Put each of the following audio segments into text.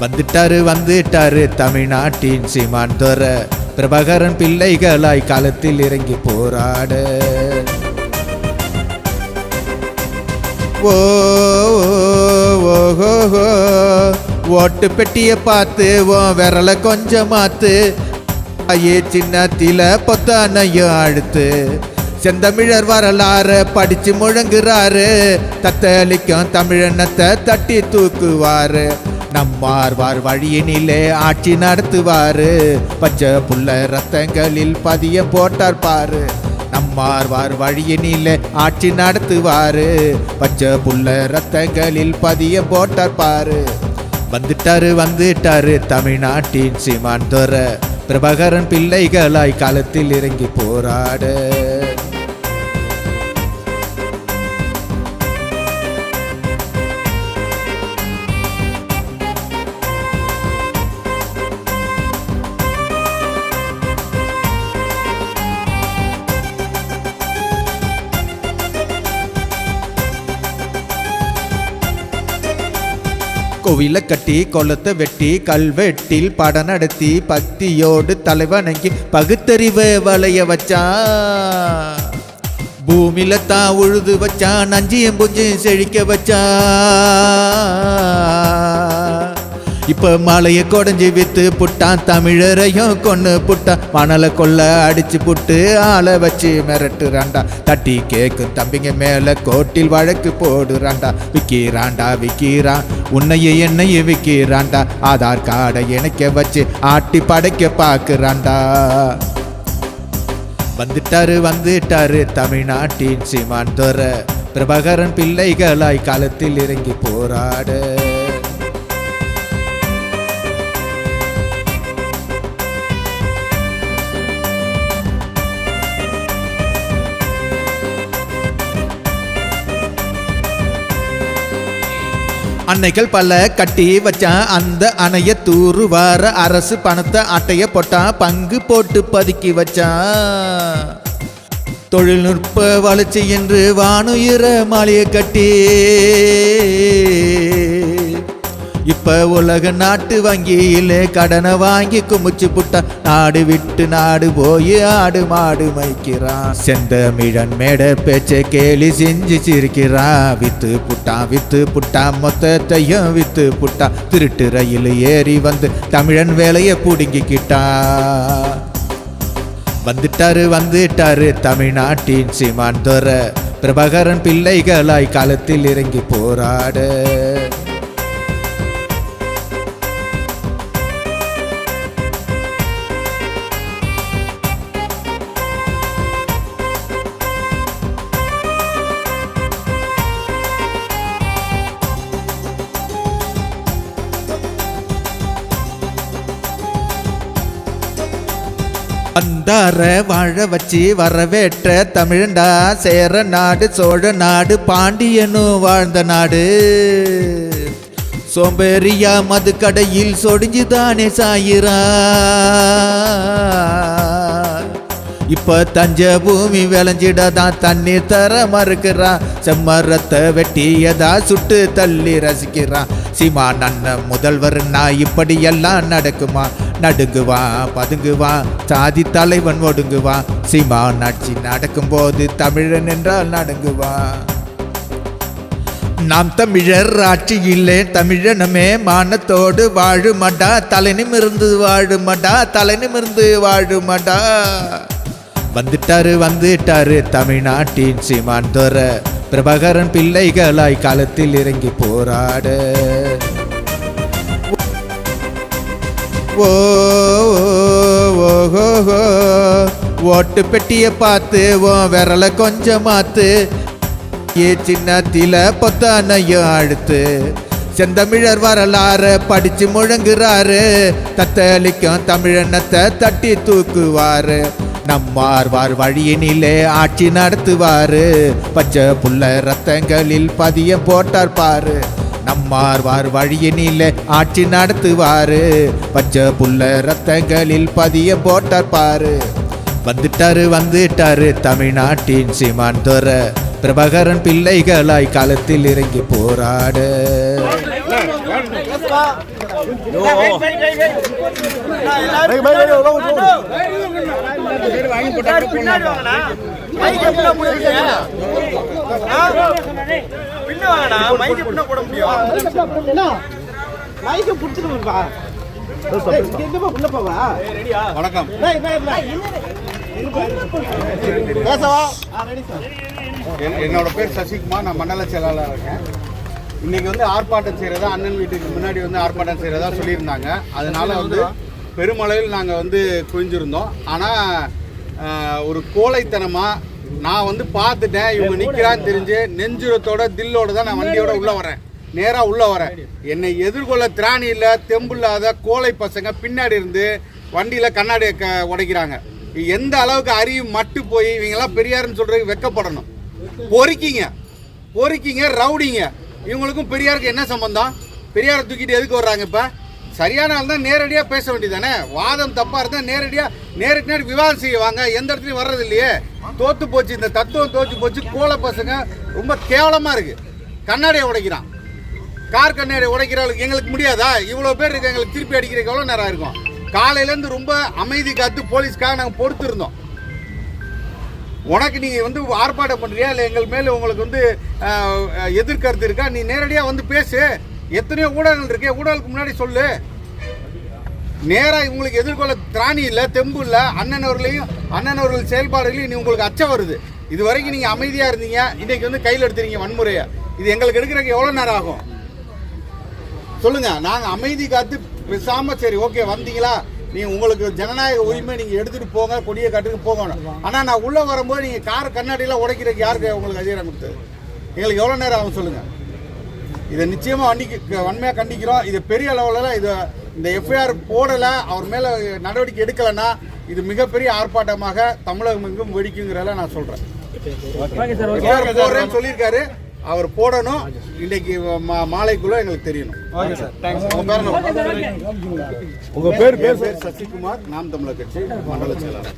வந்துட்டாரு வந்துட்டாரு தமிழ்நாட்டின் சீமான் துற. பிரபகரன் பிள்ளைகளாய் காலத்தில் இறங்கி போராட. ஓ ஓட்டு பெட்டிய பார்த்து உன் விரல கொஞ்சம் மாத்து. ஐயே சின்னத்தில பொத்தானையும் அழுத்து. செந்தமிழர் வரலாறு படிச்சு முழங்குறாரு. தத்தளிக்கும் தமிழனத்தை தட்டி தூக்குவாரு. நம்மார்வார் வழியினிலே ஆட்சி நடத்துவாரு. பச்சை புள்ள ரத்தங்களில் பதிய போட்டார் பாரு. நம்மார்வார் வழியினிலே ஆட்சி நடத்துவாரு. பச்சை புள்ள ரத்தங்களில் பதிய போட்டார் பாரு. வந்துட்டாரு வந்துட்டாரு தமிழ்நாட்டின் சிமான் துறை பிரபகரன் பிள்ளைகளாய் காலத்தில் இறங்கி போராட. கோவில கட்டி கொளத்தை வெட்டி கல்வெட்டில் படம் நடத்தி பக்தியோடு தலைவணங்கி பகுத்தறிவு வளைய வச்சான் பூமியில தான் உழுது வச்சான் நஞ்சியும் புஞ்சியும் செழிக்க வச்சா. இப்ப மலையை கொடைஞ்சி வித்து புட்டான் தமிழரையும் கொன்று புட்டான் மணலை கொள்ள அடிச்சு புட்டு ஆளை வச்சு மிரட்டுறாண்டா தட்டி கேக்கு தம்பிங்க மேல கோட்டில் வழக்கு போடுறாண்டா விக்கிறாண்டா விக்கிறான் உன்னையே என்னையும் விக்கிறாண்டா. ஆதார் கார்டை இணைக்க வச்சு ஆட்டி படைக்க பாக்குறாண்டா வந்துட்டாரு வந்துட்டாரு தமிழ்நாட்டின் சிமான் துறை. பிரபாகரன் பிள்ளைகளாய் காலத்தில் இறங்கி போராடு. அன்னைகள் பல கட்டி வச்சான் அந்த அணைய தூரு வார அரசு பணத்தை அட்டைய போட்டான் பங்கு போட்டு பதுக்கி வச்சான் தொழில்நுட்ப வளர்ச்சி என்று வானுயிர மாளிகை கட்டி. இப்ப உலக நாட்டு வங்கியிலே கடனை வாங்கி குமிச்சு புட்டா நாடு விட்டு நாடு போய் ஆடு மாடு மைக்கிறான் செந்தமிழன் மேட பேச்சை கேலி செஞ்சு சிரிக்கிறான் வித்து புட்டான் வித்து புட்டான் மொத்தத்தையும் வித்து புட்டான் திருட்டு ரயில் ஏறி வந்து தமிழன் வேலையை புடுங்கிக்கிட்டான் வந்துட்டாரு வந்துட்டாரு தமிழ்நாட்டின் சிமான் துறை. பிரபாகரன் பிள்ளைகளாய் காலத்தில் இறங்கி போராட. வந்தார வாழ வச்சு வரவேற்ற தமிழண்டா சேர நாடு சோழ நாடு பாண்டியனும் வாழ்ந்த நாடு. சோம்பேறியா மது கடையில் சொடிஞ்சுதானே சாயிரா. இப்ப தஞ்ச பூமி விளைஞ்சிடதான் தண்ணீர் தர மறுக்கிறான் செம்மரத்தை வெட்டியதா சுட்டு தள்ளி ரசிக்கிறான் சீமா நன்ன நான் இப்படியெல்லாம் நடக்குமா? நடுங்குவா பதுங்குவா சாதி தலைவன் ஒடுங்குவான் சீமா ஆட்சி நடக்கும்போது தமிழன் என்றால் நடுங்குவா. நாம் தமிழர் ஆட்சியிலே தமிழனமே மானத்தோடு வாழுமடா. தலைநிமிர்ந்து வாழுமடா தலைநிமிர்ந்து வாழுமடா. வந்துட்டாரு வந்துட்டாரு தமிழ்நாட்டின் சீமான் துற. பிரபகரன் பிள்ளைகளாய் காலத்தில் இறங்கி போராட. ஓ ஓ, ஓ, ஓட்டு பெட்டிய பார்த்து உன் விரல கொஞ்சம் மாத்து. ஏ சின்னத்தில பொத்தானையும் அழுத்து. செந்தமிழர் வரலாறு படிச்சு முழங்குறாரு. தத்தளிக்கும் தமிழனத்தை தட்டி தூக்குவாரு. நம்மார்வார் வழியினிலே ஆட்சி நடத்துவாரு. பச்சை புள்ள ரத்தங்களில் பதிய போட்டார் பாரு. நம்மார்வார் வழியினில் ஆட்சி நடத்துவாரு. பச்சை புள்ள ரத்தங்களில் பதிய போட்டார் பாரு. வந்துட்டாரு வந்துட்டாரு தமிழ்நாட்டின் சிமான் துற. பிரபகரன் பிள்ளைகளாய் காலத்தில் இறங்கி போராடு. முடியும். மைக்க புடிச்சிருப்பா வணக்கம். என்னோட பேர் சசிகுமார். நான் மண்டல செயலாளர் இருக்கேன். இன்னைக்கு வந்து ஆர்ப்பாட்டம் செய்யறதா அண்ணன் வீட்டுக்கு முன்னாடி வந்து ஆர்ப்பாட்டம் செய்யறதா சொல்லியிருந்தாங்க. அதனால வந்து பெருமளவில் நாங்கள் வந்து குவிஞ்சிருந்தோம். ஆனால் ஒரு கோழைத்தனமாக நான் வந்து பார்த்துட்டேன். இவங்க நிற்கிறான்னு தெரிஞ்சு நெஞ்சுரத்தோட தில்லோட தான் நான் வண்டியோட உள்ளே வரேன். நேராக உள்ளே வரேன். என்னை எதிர்கொள்ள திராணி இல்லை தெம்பு இல்லாத கோலை பசங்க பின்னாடி இருந்து வண்டியில் கண்ணாடியை க உடைக்கிறாங்க. எந்த அளவுக்கு அறிவு மட்டு போய் இவங்கெல்லாம் பெரியாருன்னு சொல்கிறதுக்கு வெக்கப்படணும். பொறிக்கிங்க. பொறிக்கிங்க ரவுடிங்க. இவங்களுக்கும் பெரியாருக்கு என்ன சம்பந்தம்? பெரியாரை தூக்கிட்டு எதுக்கு வர்றாங்க இப்போ? சரியான ஆள் தான் நேரடியாக பேச வேண்டியதானே வாதம் தப்பாக இருந்தால் நேரடியாக நேருக்கு நேரம் விவாதம் செய்வாங்க. எந்த இடத்துலையும் வர்றது இல்லையே. தோத்து போச்சு இந்த தத்துவம் தோற்று போச்சு கோல பசங்க ரொம்ப கேவலமாக இருக்குது கண்ணாடியை உடைக்கிறான். கார் கண்ணாடியை உடைக்கிறவளுக்கு எங்களுக்கு முடியாதா? இவ்வளோ பேர் இருக்கு எங்களுக்கு திருப்பி அடிக்கிறதுக்கு எவ்வளோ நேரம் இருக்கும் காலையிலேருந்து ரொம்ப அமைதி காத்து போலீஸ்க்காக நாங்கள் பொறுத்திருந்தோம். உனக்கு நீங்கள் வந்து ஆர்ப்பாட்டம் பண்ணுறியா இல்லை எங்கள் மேலே உங்களுக்கு வந்து எதிர்கருத்து இருக்கா? நீ நேரடியாக வந்து பேசு. எத்தனையோ ஊடகங்கள் இருக்கே ஊடகங்களுக்கு முன்னாடி சொல்லு. நேராக இவங்களுக்கு எதிர்கொள்ள திராணி இல்லை தெம்பு இல்லை அண்ணன் அவர்களையும் அண்ணன் அவர்கள் செயல்பாடுகளையும் இனி உங்களுக்கு அச்சம் வருது. இது வரைக்கும் நீங்கள் அமைதியாக இருந்தீங்க. இன்னைக்கு வந்து கையில் எடுத்துறீங்க வன்முறையை. இது எங்களுக்கு எடுக்கிறதுக்கு எவ்வளோ நேரம் ஆகும்? சொல்லுங்கள் நாங்கள் அமைதி காத்து பேசாமல் சரி ஓகே வந்தீங்களா? நீங்கள் உங்களுக்கு ஜனநாயக உரிமை நீங்கள் எடுத்துகிட்டு போங்க கொடியை காட்டுக்கு போகணும் ஆனால் நான் உள்ளே வரும்போது நீங்கள் கார் கண்ணாடியெலாம் உடைக்கிறதுக்கு யாருக்கு உங்களுக்கு அதிகாரம் கொடுத்தது? எங்களுக்கு எவ்வளோ நேரம் ஆகும் சொல்லுங்கள் இதை நிச்சயமாக வண்டிக்கு வன்மையாக கண்டிக்கிறோம். இது பெரிய அளவில் இதை இந்த எஃப்ஐஆர் போடல அவர் மேல நடவடிக்கை எடுக்கலைன்னா இது மிகப்பெரிய ஆர்ப்பாட்டமாக தமிழகம் எங்கும் வெடிக்குங்கிறத நான் போடுறேன்னு சொல்லியிருக்காரு அவர் போடணும் இன்னைக்கு மா- மாலைக்குள்ள எங்களுக்கு தெரியணும் உங்க பேர் என்ன? உங்க பேர் பேர் சசிகுமார் நாம் தமிழர் கட்சி மண்டல செயலாளர்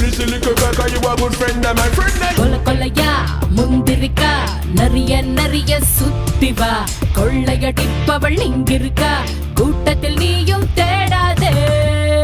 Me take off my hat, me run Ghana, she go me bump on that. Pretty little girl, cause you a good friend of my friend. eh? கொல கொலையா முந்திரிக்கா நிறைய நிறைய சுத்தி வா கொள்ளையடிப்பவள் இங்கிருக்கா கூட்டத்தில் நீயும் தேடி